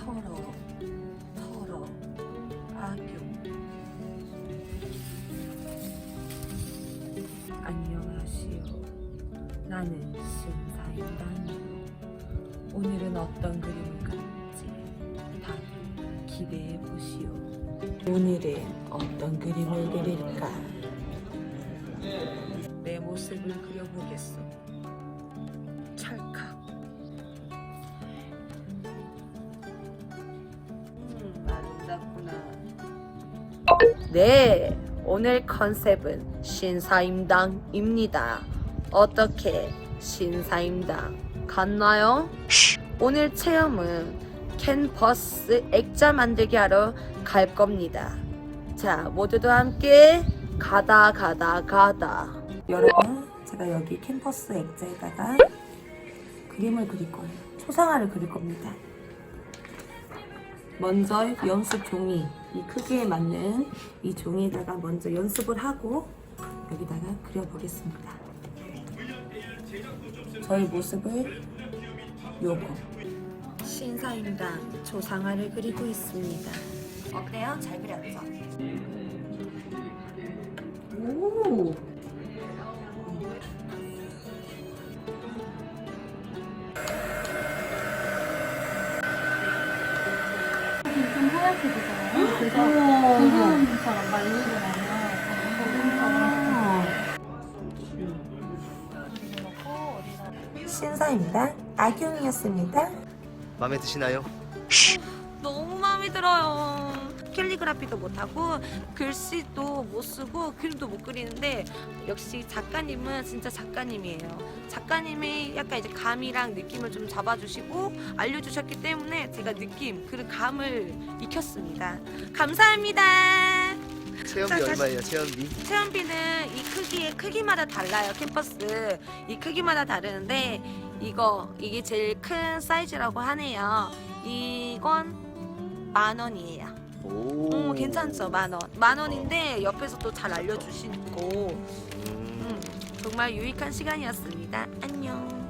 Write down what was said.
털어 털어 악용 안녕하시오 나는 신사임당이요. 오늘은 어떤 그림을 그릴지? 다들 기대해 보시오. 오늘은 어떤 그림을 그릴까? 내 모습을 그려보겠소 네, 오늘 컨셉은 신사임당입니다. 어떻게 신사임당 갔나요? 오늘 체험은 캔버스 액자 만들기 하러 갈 겁니다. 자, 모두도 함께 가다 가다 가다. 여러분, 제가 여기 캔버스 액자에다가 그림을 그릴 거예요. 초상화를 그릴 겁니다. 먼저 연습 종이 이 크기에 맞는 이 종이에다가 먼저 연습을 하고 여기다가 그려보겠습니다. 저의 모습을 요거 신사임당 조상화를 그리고 있습니다. 어때요? 잘 그렸죠? 오. 하얗게 되잖아요. 그래서 부분처럼 말리고 나면 어디다 신사임당 악용이었습니다. 마음에 드시나요? 너무 마음에 들어요. 캘리그라피도 못하고 글씨도 못 쓰고 그림도 못 그리는데 역시 작가님은 진짜 작가님이에요. 작가님이 약간 이제 감이랑 느낌을 좀 잡아주시고 알려주셨기 때문에 제가 느낌 그 감을 익혔습니다. 감사합니다. 체험비 자, 다시- 얼마예요? 체험비? 체험비는 이 크기의 크기마다 달라요 캠퍼스 이 크기마다 다르는데 이거 이게 제일 큰 사이즈라고 하네요 이건 만 원이에요. 오. 오 괜찮죠 만 원. 만 원인데 옆에서 또 잘 알려주시고. 음. 음, 정말 유익한 시간이었습니다. 안녕